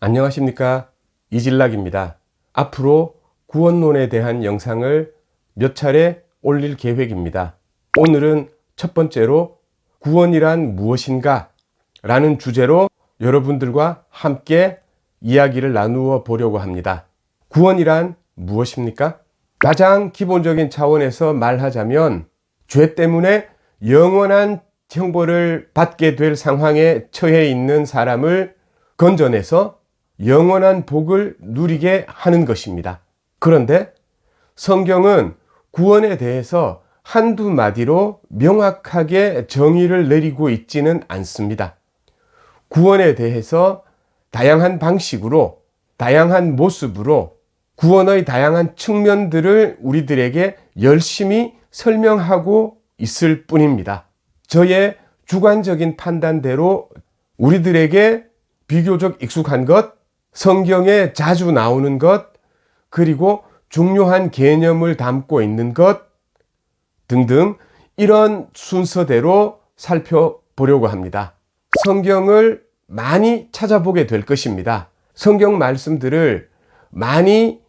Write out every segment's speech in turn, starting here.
안녕하십니까 이진락입니다. 앞으로 구원론에 대한 영상을 몇 차례 올릴 계획입니다. 오늘은 첫 번째로 구원이란 무엇인가 라는 주제로 여러분들과 함께 이야기를 나누어 보려고 합니다. 구원이란 무엇입니까? 가장 기본적인 차원에서 말하자면 죄 때문에 영원한 형벌을 받게 될 상황에 처해 있는 사람을 건져내서 영원한 복을 누리게 하는 것입니다. 그런데 성경은 구원에 대해서 한두 마디로 명확하게 정의를 내리고 있지는 않습니다. 구원에 대해서 다양한 방식으로, 다양한 모습으로 구원의 다양한 측면들을 우리들에게 열심히 설명하고 있을 뿐입니다. 저의 주관적인 판단대로 우리들에게 비교적 익숙한 것, 성경에 자주 나오는 것, 그리고 중요한 개념을 담고 있는 것 등등 이런 순서대로 살펴보려고 합니다. 성경을 많이 찾아보게 될 것입니다. 성경 말씀들을 많이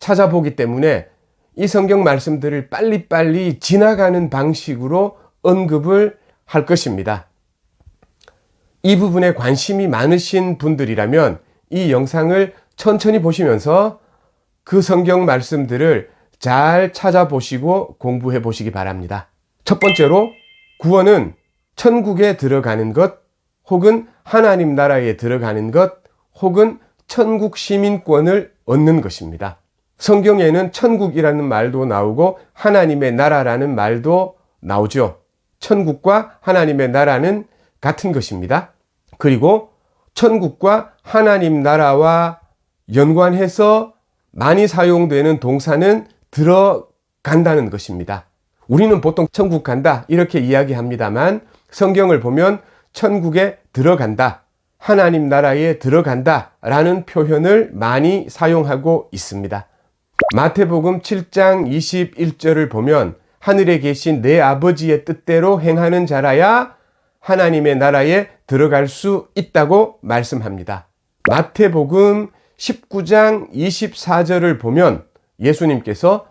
찾아보기 때문에 이 성경 말씀들을 빨리빨리 지나가는 방식으로 언급을 할 것입니다. 이 부분에 관심이 많으신 분들이라면 이 영상을 천천히 보시면서 그 성경 말씀들을 잘 찾아보시고 공부해 보시기 바랍니다. 첫 번째로 구원은 천국에 들어가는 것 혹은 하나님 나라에 들어가는 것 혹은 천국 시민권을 얻는 것입니다. 성경에는 천국이라는 말도 나오고 하나님의 나라라는 말도 나오죠. 천국과 하나님의 나라는 같은 것입니다. 그리고 천국과 하나님 나라와 연관해서 많이 사용되는 동사는 들어간다는 것입니다. 우리는 보통 천국 간다 이렇게 이야기합니다만 성경을 보면 천국에 들어간다, 하나님 나라에 들어간다 라는 표현을 많이 사용하고 있습니다. 마태복음 7장 21절을 보면 하늘에 계신 내 아버지의 뜻대로 행하는 자라야 하나님의 나라에 들어갈 수 있다고 말씀합니다. 마태복음 19장 24절을 보면 예수님께서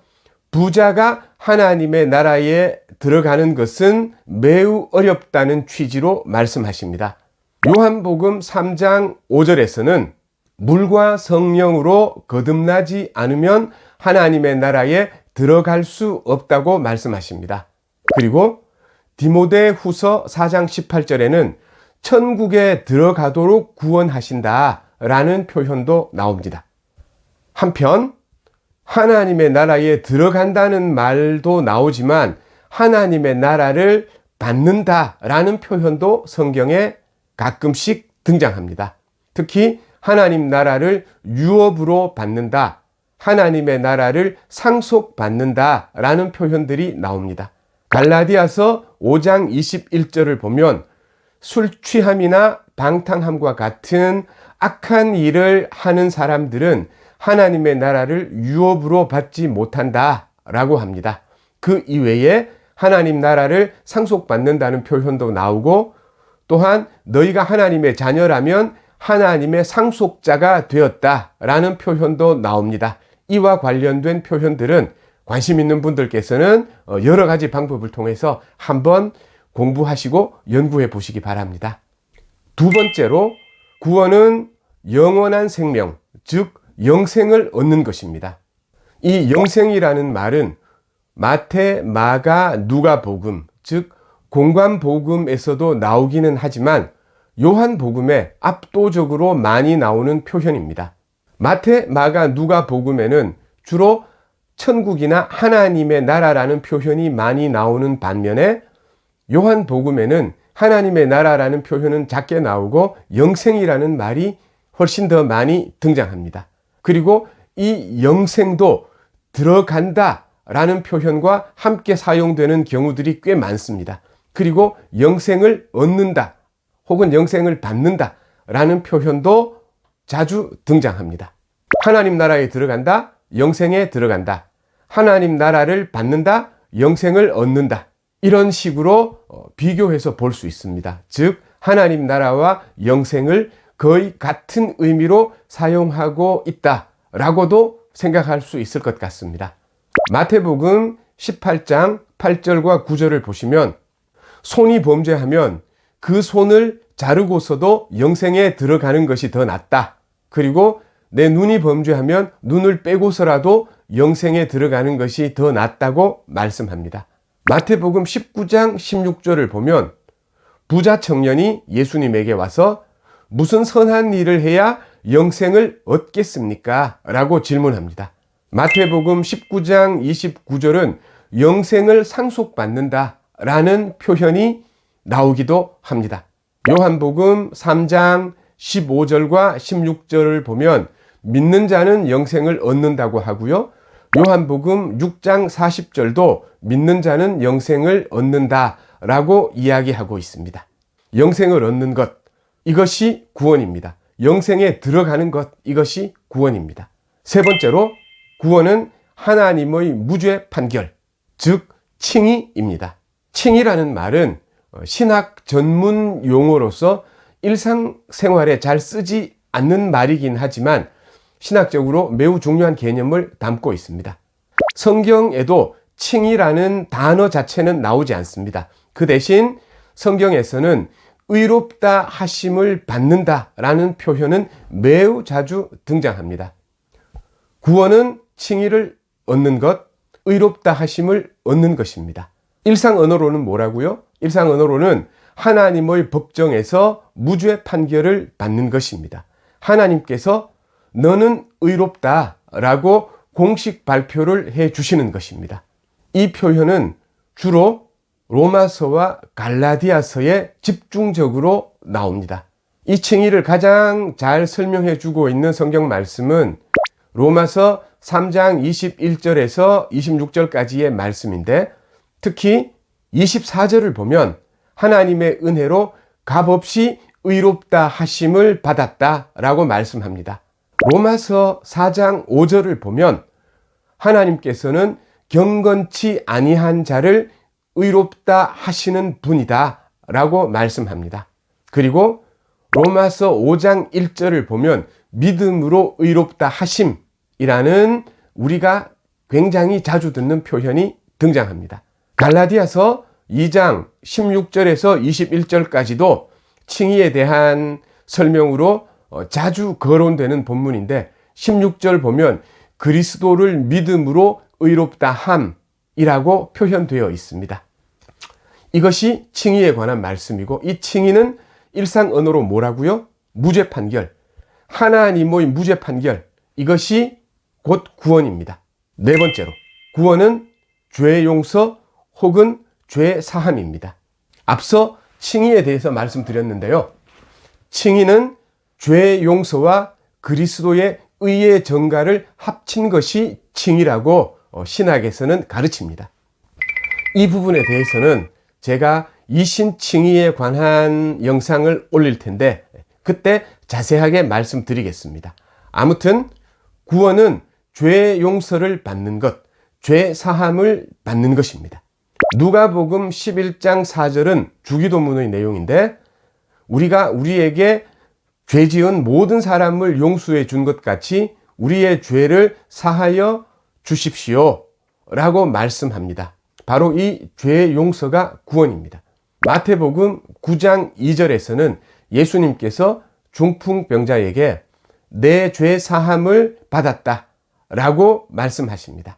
부자가 하나님의 나라에 들어가는 것은 매우 어렵다는 취지로 말씀하십니다. 요한복음 3장 5절에서는 물과 성령으로 거듭나지 않으면 하나님의 나라에 들어갈 수 없다고 말씀하십니다. 그리고 디모데 후서 4장 18절에는 천국에 들어가도록 구원하신다 라는 표현도 나옵니다. 한편 하나님의 나라에 들어간다는 말도 나오지만 하나님의 나라를 받는다 라는 표현도 성경에 가끔씩 등장합니다. 특히 하나님 나라를 유업으로 받는다, 하나님의 나라를 상속받는다 라는 표현들이 나옵니다. 갈라디아서 5장 21절을 보면 술 취함이나 방탕함과 같은 악한 일을 하는 사람들은 하나님의 나라를 유업으로 받지 못한다 라고 합니다. 그 이외에 하나님 나라를 상속받는다는 표현도 나오고 또한 너희가 하나님의 자녀라면 하나님의 상속자가 되었다 라는 표현도 나옵니다. 이와 관련된 표현들은 관심 있는 분들께서는 어, 여러 가지 방법을 통해서 한번 공부하시고 연구해 보시기 바랍니다. 두 번째로 구원은 영원한 생명, 즉 영생을 얻는 것입니다. 이 영생이라는 말은 마태, 마가, 누가 복음, 즉 공관 복음에서도 나오기는 하지만 요한 복음에 압도적으로 많이 나오는 표현입니다. 마태, 마가, 누가 복음에는 주로 천국이나 하나님의 나라라는 표현이 많이 나오는 반면에 요한 복음에는 하나님의 나라라는 표현은 작게 나오고 영생이라는 말이 훨씬 더 많이 등장합니다. 그리고 이 영생도 들어간다 라는 표현과 함께 사용되는 경우들이 꽤 많습니다. 그리고 영생을 얻는다 혹은 영생을 받는다 라는 표현도 자주 등장합니다. 하나님 나라에 들어간다, 영생에 들어간다. 하나님 나라를 받는다, 영생을 얻는다. 이런 식으로 어, 비교해서 볼 수 있습니다. 즉, 하나님 나라와 영생을 거의 같은 의미로 사용하고 있다라고도 생각할 수 있을 것 같습니다. 마태복음 18장 8절과 9절을 보시면 손이 범죄하면 그 손을 자르고서도 영생에 들어가는 것이 더 낫다. 그리고 내 눈이 범죄하면 눈을 빼고서라도 영생에 들어가는 것이 더 낫다고 말씀합니다. 마태복음 19장 16절을 보면 부자 청년이 예수님에게 와서 무슨 선한 일을 해야 영생을 얻겠습니까? 라고 질문합니다. 마태복음 19장 29절은 영생을 상속받는다 라는 표현이 나오기도 합니다. 요한복음 3장 15절과 16절을 보면 믿는 자는 영생을 얻는다고 하고요. 요한복음 6장 40절도 믿는 자는 영생을 얻는다 라고 이야기하고 있습니다. 영생을 얻는 것, 이것이 구원입니다. 영생에 들어가는 것, 이것이 구원입니다. 세 번째로 구원은 하나님의 무죄 판결, 즉 칭의입니다. 칭의라는 말은 신학 전문 용어로서 일상생활에 잘 쓰지 않는 말이긴 하지만 신학적으로 매우 중요한 개념을 담고 있습니다. 성경에도 칭이라는 단어 자체는 나오지 않습니다. 그 대신 성경에서는 의롭다 하심을 받는다 라는 표현은 매우 자주 등장합니다. 구원은 칭의를 얻는 것, 의롭다 하심을 얻는 것입니다. 일상 언어로는 뭐라고요? 일상 언어로는 하나님의 법정에서 무죄 판결을 받는 것입니다. 하나님께서 너는 의롭다 라고 공식 발표를 해 주시는 것입니다. 이 표현은 주로 로마서와 갈라디아서에 집중적으로 나옵니다. 이 칭의를 가장 잘 설명해 주고 있는 성경 말씀은 로마서 3장 21절에서 26절까지의 말씀인데 특히 24절을 보면 하나님의 은혜로 값없이 의롭다 하심을 받았다 라고 말씀합니다. 로마서 4장 5절을 보면 하나님께서는 경건치 아니한 자를 의롭다 하시는 분이다 라고 말씀합니다. 그리고 로마서 5장 1절을 보면 믿음으로 의롭다 하심이라는 우리가 굉장히 자주 듣는 표현이 등장합니다. 갈라디아서 2장 16절에서 21절까지도 칭의에 대한 설명으로 어, 자주 거론되는 본문인데 16절 보면 그리스도를 믿음으로 의롭다 함이라고 표현되어 있습니다. 이것이 칭의에 관한 말씀이고 이 칭의는 일상 언어로 뭐라고요? 무죄 판결. 하나님의 무죄 판결. 이것이 곧 구원입니다. 네 번째로 구원은 죄 용서 혹은 죄 사함입니다. 앞서 칭의에 대해서 말씀드렸는데요. 칭의는 죄 용서와 그리스도의 의의 정가를 합친 것이 칭이라고 어, 신학에서는 가르칩니다. 이 부분에 대해서는 제가 이신 칭의에 관한 영상을 올릴 텐데 그때 자세하게 말씀드리겠습니다. 아무튼 구원은 죄 용서를 받는 것, 죄 사함을 받는 것입니다. 누가복음 11장 4절은 주기도문의 내용인데 우리가 우리에게 죄 지은 모든 사람을 용서해 준 것 같이 우리의 죄를 사하여 주십시오. 라고 말씀합니다. 바로 이죄 용서가 구원입니다. 마태복음 9장 2절에서는 예수님께서 중풍병자에게 내 죄 사함을 받았다. 라고 말씀하십니다.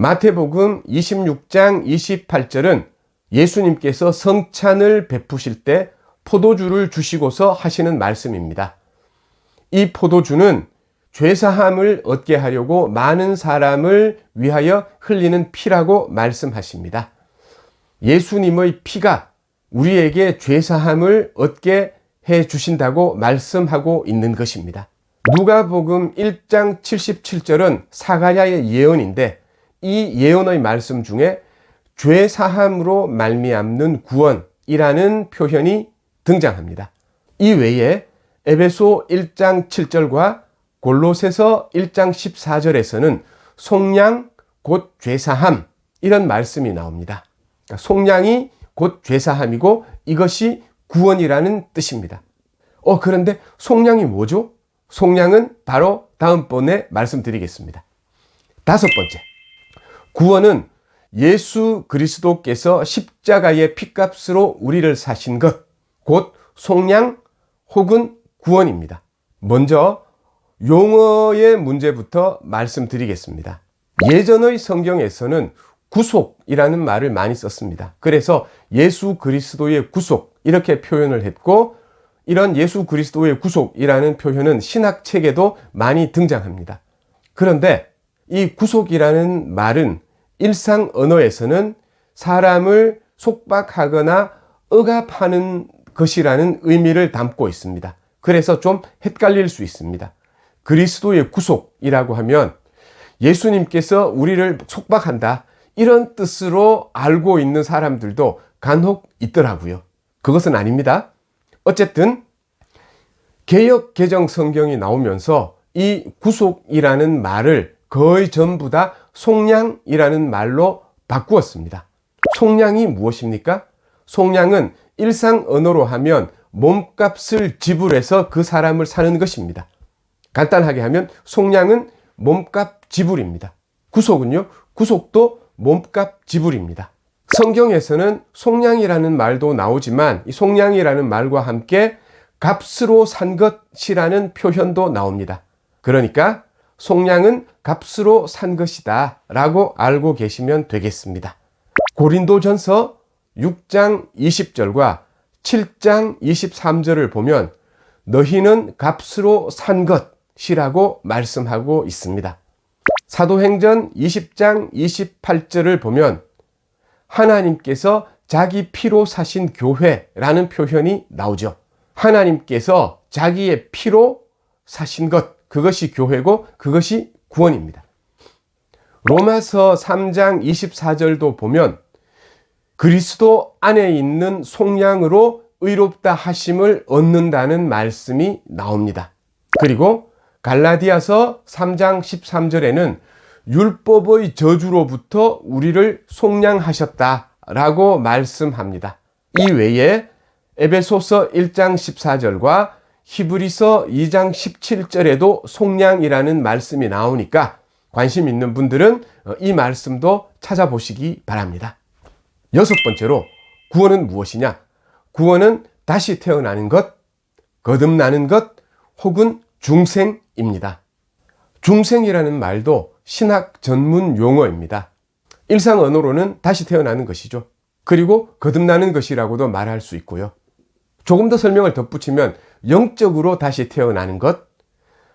마태복음 26장 28절은 예수님께서 성찬을 베푸실 때 포도주를 주시고서 하시는 말씀입니다. 이 포도주는 죄사함을 얻게 하려고 많은 사람을 위하여 흘리는 피라고 말씀하십니다. 예수님의 피가 우리에게 죄사함을 얻게 해 주신다고 말씀하고 있는 것입니다. 누가복음 1장 77절은 사가야의 예언인데 이 예언의 말씀 중에 죄 사함으로 말미암는 구원이라는 표현이 등장합니다. 이 외에 에베소 1장 7절과 골로새서 1장 14절에서는 속량 곧 죄사함 이런 말씀이 나옵니다. 그러니까 속량이 곧 죄사함이고 이것이 구원이라는 뜻입니다. 어, 그런데 속량이 뭐죠? 속량은 바로 다음번에 말씀드리겠습니다. 다섯 번째. 구원은 예수 그리스도께서 십자가의 피값으로 우리를 사신 것, 곧 속량 혹은 구원입니다. 먼저 용어의 문제부터 말씀드리겠습니다. 예전의 성경에서는 구속이라는 말을 많이 썼습니다. 그래서 예수 그리스도의 구속 이렇게 표현을 했고 이런 예수 그리스도의 구속이라는 표현은 신학 책에도 많이 등장합니다. 그런데 이 구속이라는 말은 일상 언어에서는 사람을 속박하거나 억압하는 것이라는 의미를 담고 있습니다. 그래서 좀 헷갈릴 수 있습니다. 그리스도의 구속이라고 하면 예수님께서 우리를 속박한다. 이런 뜻으로 알고 있는 사람들도 간혹 있더라고요. 그것은 아닙니다. 어쨌든 개혁 개정 성경이 나오면서 이 구속이라는 말을 거의 전부 다 속량이라는 말로 바꾸었습니다. 속량이 무엇입니까? 속량은 일상 언어로 하면 몸값을 지불해서 그 사람을 사는 것입니다. 간단하게 하면 속량은 몸값 지불입니다. 구속은요, 구속도 몸값 지불입니다. 성경에서는 속량이라는 말도 나오지만 이 속량이라는 말과 함께 값으로 산 것이라는 표현도 나옵니다. 그러니까 속량은 값으로 산 것이다 라고 알고 계시면 되겠습니다. 고린도전서 6장 20절과 7장 23절을 보면 너희는 값으로 산 것이라고 말씀하고 있습니다. 사도행전 20장 28절을 보면 하나님께서 자기 피로 사신 교회라는 표현이 나오죠. 하나님께서 자기의 피로 사신 것, 그것이 교회고 그것이 구원입니다. 로마서 3장 24절도 보면 그리스도 안에 있는 속량으로 의롭다 하심을 얻는다는 말씀이 나옵니다. 그리고 갈라디아서 3장 13절에는 율법의 저주로부터 우리를 속량하셨다라고 말씀합니다. 이 외에 에베소서 1장 14절과 히브리서 2장 17절에도 속량이라는 말씀이 나오니까 관심 있는 분들은 이 말씀도 찾아보시기 바랍니다. 여섯 번째로 구원은 무엇이냐? 구원은 다시 태어나는 것, 거듭나는 것, 혹은 중생입니다. 중생이라는 말도 신학 전문 용어입니다. 일상 언어로는 다시 태어나는 것이죠. 그리고 거듭나는 것이라고도 말할 수 있고요. 조금 더 설명을 덧붙이면 영적으로 다시 태어나는 것,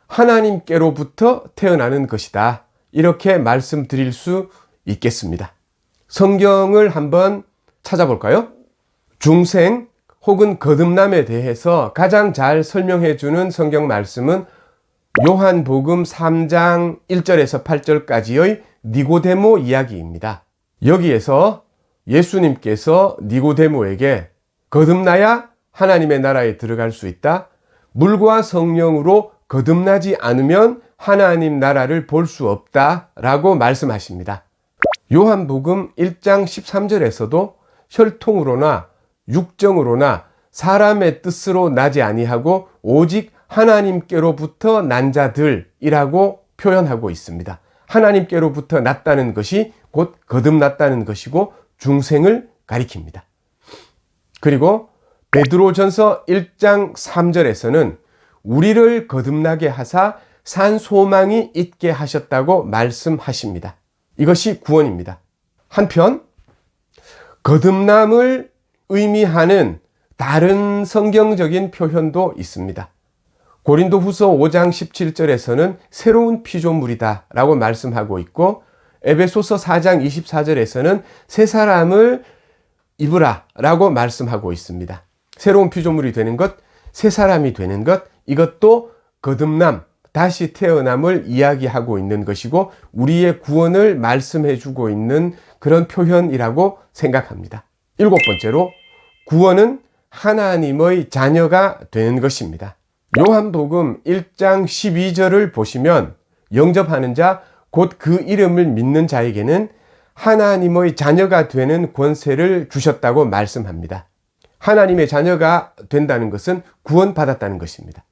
하나님께로부터 태어나는 것이다. 이렇게 말씀드릴 수 있겠습니다. 성경을 한번 찾아볼까요? 중생 혹은 거듭남에 대해서 가장 잘 설명해 주는 성경 말씀은 요한복음 3장 1절에서 8절까지의 니고데모 이야기입니다. 여기에서 예수님께서 니고데모에게 거듭나야 하나님의 나라에 들어갈 수 있다. 물과 성령으로 거듭나지 않으면 하나님 나라를 볼 수 없다. 라고 말씀하십니다. 요한복음 1장 13절에서도 혈통으로나 육정으로나 사람의 뜻으로 나지 아니하고 오직 하나님께로부터 난 자들이라고 표현하고 있습니다. 하나님께로부터 났다는 것이 곧 거듭났다는 것이고 중생을 가리킵니다. 그리고 베드로전서 1장 3절에서는 우리를 거듭나게 하사 산 소망이 있게 하셨다고 말씀하십니다. 이것이 구원입니다. 한편 거듭남을 의미하는 다른 성경적인 표현도 있습니다. 고린도 후서 5장 17절에서는 새로운 피조물이다 라고 말씀하고 있고 에베소서 4장 24절에서는 새 사람을 입으라 라고 말씀하고 있습니다. 새로운 피조물이 되는 것, 새 사람이 되는 것, 이것도 거듭남, 다시 태어남을 이야기하고 있는 것이고 우리의 구원을 말씀해 주고 있는 그런 표현이라고 생각합니다. 일곱 번째로 구원은 하나님의 자녀가 되는 것입니다. 요한복음 1장 12절을 보시면 영접하는 자, 곧 그 이름을 믿는 자에게는 하나님의 자녀가 되는 권세를 주셨다고 말씀합니다. 하나님의 자녀가 된다는 것은 구원받았다는 것입니다.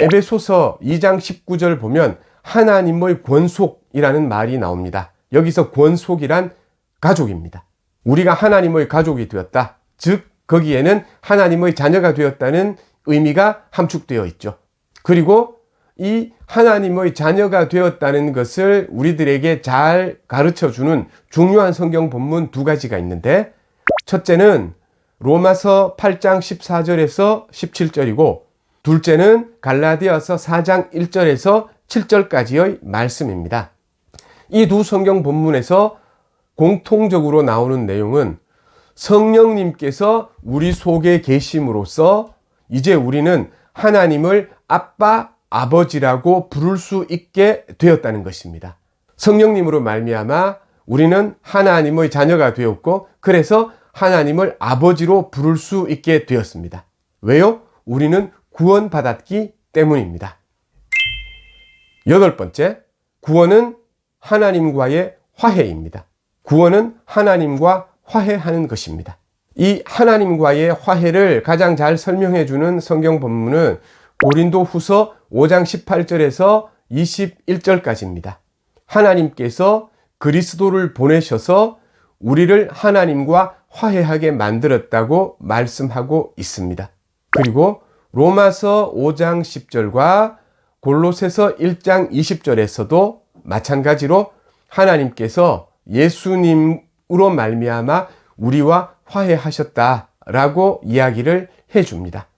에베소서 2장 19절 보면 하나님의 권속이라는 말이 나옵니다. 여기서 권속이란 가족입니다. 우리가 하나님의 가족이 되었다. 즉, 거기에는 하나님의 자녀가 되었다는 의미가 함축되어 있죠. 그리고 이 하나님의 자녀가 되었다는 것을 우리들에게 잘 가르쳐 주는 중요한 성경 본문 두 가지가 있는데, 첫째는 로마서 8장 14절에서 17절이고, 둘째는 갈라디아서 4장 1절에서 7절까지의 말씀입니다. 이 두 성경 본문에서 공통적으로 나오는 내용은 성령님께서 우리 속에 계심으로써 이제 우리는 하나님을 아빠, 아버지라고 부를 수 있게 되었다는 것입니다. 성령님으로 말미암아 우리는 하나님의 자녀가 되었고 그래서 하나님을 아버지로 부를 수 있게 되었습니다. 왜요? 우리는 구원받았기 때문입니다. 여덟 번째, 구원은 하나님과의 화해입니다. 구원은 하나님과 화해하는 것입니다. 이 하나님과의 화해를 가장 잘 설명해 주는 성경 본문은 고린도 후서 5장 18절에서 21절까지입니다. 하나님께서 그리스도를 보내셔서 우리를 하나님과 화해하게 만들었다고 말씀하고 있습니다. 그리고 로마서 5장 10절과 골로새서 1장 20절에서도 마찬가지로 하나님께서 예수님으로 말미암아 우리와 화해하셨다라고 이야기를 해 줍니다.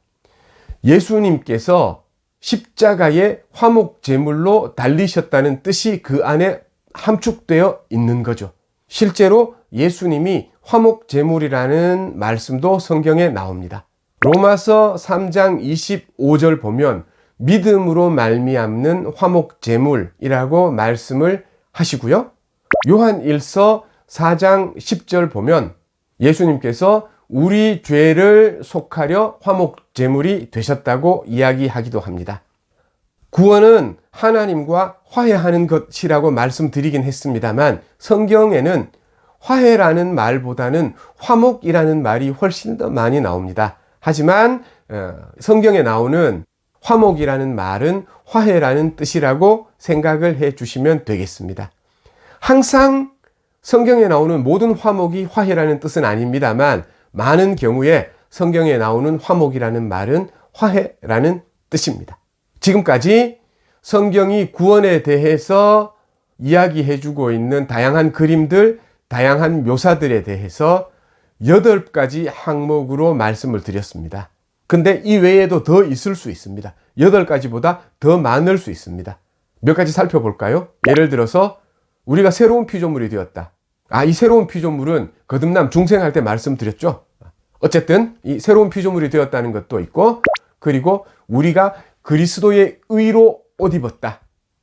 예수님께서 십자가의 화목 제물로 달리셨다는 뜻이 그 안에 함축되어 있는 거죠. 실제로 예수님이 화목 제물이라는 말씀도 성경에 나옵니다. 로마서 3장 25절 보면 믿음으로 말미암는 화목 제물이라고 말씀을 하시고요. 요한 1서 4장 10절 보면 예수님께서 우리 죄를 속하려 화목 제물이 되셨다고 이야기하기도 합니다. 구원은 하나님과 화해하는 것이라고 말씀드리긴 했습니다만 성경에는 화해라는 말보다는 화목이라는 말이 훨씬 더 많이 나옵니다. 하지만 어, 성경에 나오는 화목이라는 말은 화해라는 뜻이라고 생각을 해 주시면 되겠습니다. 항상 성경에 나오는 모든 화목이 화해라는 뜻은 아닙니다만 많은 경우에 성경에 나오는 화목이라는 말은 화해라는 뜻입니다. 지금까지 성경이 구원에 대해서 이야기해 주고 있는 다양한 그림들, 다양한 묘사들에 대해서 여덟 가지 항목으로 말씀을 드렸습니다. 근데 이 외에도 더 있을 수 있습니다. 여덟 가지보다 더 많을 수 있습니다. 몇 가지 살펴볼까요? 예를 들어서 우리가 새로운 피조물이 되었다. 아, 이 새로운 피조물은 거듭남 중생할 때 말씀드렸죠. 어쨌든 이 새로운 피조물이 되었다는 것도 있고 그리고 우리가 그리스도의 의로 옷 입었다.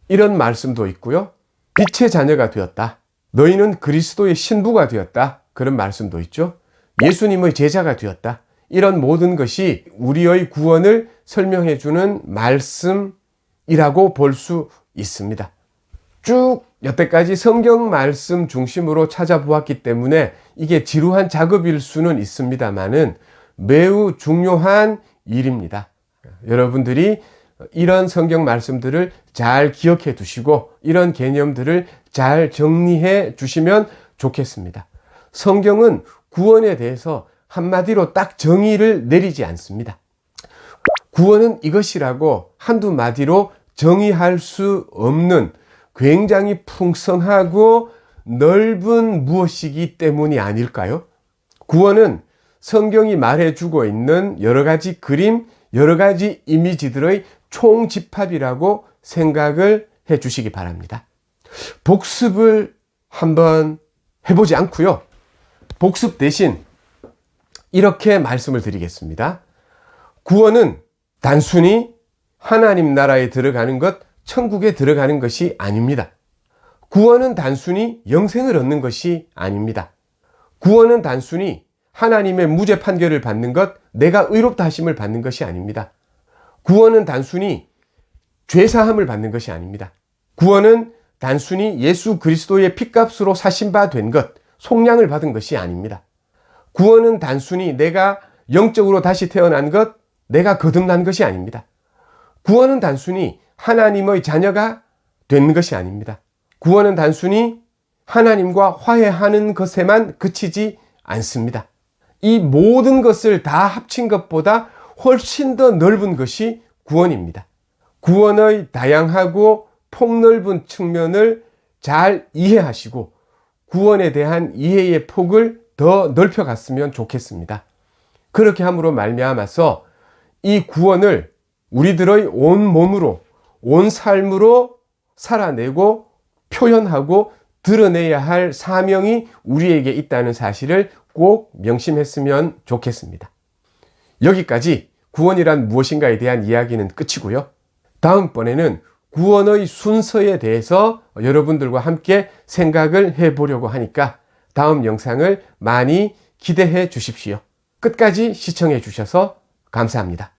이런 말씀도 있고요. 빛의 자녀가 되었다. 너희는 그리스도의 신부가 되었다. 그런 말씀도 있죠. 예수님의 제자가 되었다. 이런 모든 것이 우리의 구원을 설명해 주는 말씀이라고 볼 수 있습니다. 쭉 여태까지 성경 말씀 중심으로 찾아보았기 때문에 이게 지루한 작업일 수는 있습니다만은 매우 중요한 일입니다. 여러분들이 이런 성경 말씀들을 잘 기억해 두시고 이런 개념들을 잘 정리해 주시면 좋겠습니다. 성경은 구원에 대해서 한마디로 딱 정의를 내리지 않습니다. 구원은 이것이라고 한두 마디로 정의할 수 없는 굉장히 풍성하고 넓은 무엇이기 때문이 아닐까요? 구원은 성경이 말해주고 있는 여러 가지 그림, 여러 가지 이미지들의 총집합이라고 생각을 해 주시기 바랍니다. 복습을 한번 해보지 않고요. 복습 대신 이렇게 말씀을 드리겠습니다. 구원은 단순히 하나님 나라에 들어가는 것, 천국에 들어가는 것이 아닙니다. 구원은 단순히 영생을 얻는 것이 아닙니다. 구원은 단순히 하나님의 무죄 판결을 받는 것, 내가 의롭다 하심을 받는 것이 아닙니다. 구원은 단순히 죄사함을 받는 것이 아닙니다. 구원은 단순히 예수 그리스도의 핏값으로 사신 바 된 것, 속량을 받은 것이 아닙니다. 구원은 단순히 내가 영적으로 다시 태어난 것, 내가 거듭난 것이 아닙니다. 구원은 단순히 하나님의 자녀가 된 것이 아닙니다. 구원은 단순히 하나님과 화해하는 것에만 그치지 않습니다. 이 모든 것을 다 합친 것보다 훨씬 더 넓은 것이 구원입니다. 구원의 다양하고 폭넓은 측면을 잘 이해하시고 구원에 대한 이해의 폭을 더 넓혀갔으면 좋겠습니다. 그렇게 함으로 말미암아서 이 구원을 우리들의 온 몸으로 온 삶으로 살아내고 표현하고 드러내야 할 사명이 우리에게 있다는 사실을 꼭 명심했으면 좋겠습니다. 여기까지 구원이란 무엇인가에 대한 이야기는 끝이고요. 다음번에는 구원의 순서에 대해서 여러분들과 함께 생각을 해 보려고 하니까 다음 영상을 많이 기대해 주십시오. 끝까지 시청해 주셔서 감사합니다.